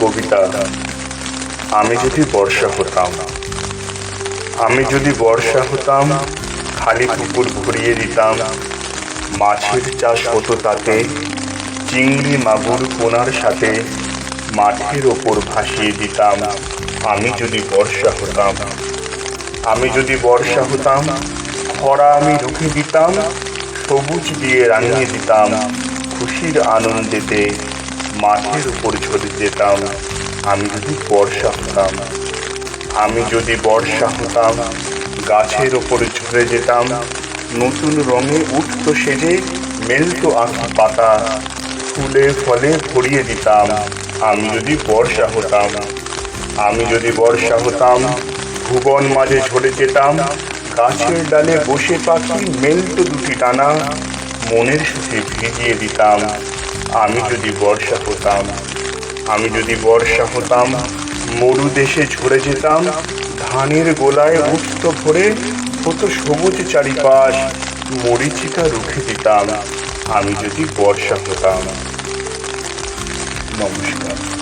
কবিতা, আমি যদি বর্ষা হতাম, আমি যদি বর্ষা হতাম, খালি পুকুর ভরিয়ে দিতাম, মাছের চাষ হতো তাতে, চিংড়ি মাগুর পোনার সাথে মাঠের ওপর ভাসিয়ে দিতাম, আমি যদি বর্ষা হতাম, আমি যদি বর্ষা হতাম, খরা আমি রুখে দিতাম, সবুজ দিয়ে রাঙিয়ে দিতাম, খুশির আনন্দেতে মাঠের উপর ঝরে যেতাম, আমি যদি বর্ষা হতাম, আমি যদি বর্ষা হতাম, গাছের ওপর ঝরে যেতাম, নতুন রঙে উঠতো সেজে মেলতো আঁকি পাতা, ফুলে ফলে ভরিয়ে দিতাম। আমি যদি বর্ষা হতাম, আমি যদি বর্ষা হতাম, ভুবন মাঝে ঝরে যেতাম, গাছের ডালে বসে পাখি মেলতো দুটি টানা, মনের সাথে ভিজিয়ে দিতাম। আমি যদি বর্ষা হতাম, আমি যদি বর্ষা হতাম, মরু দেশে ঝরে যেতাম, ধানের গোলায় উঠত ভরে হতো সবুজ চারিপাশ মরিচিকা রুখে দিতাম, আমি যদি বর্ষা হতাম। নমস্কার।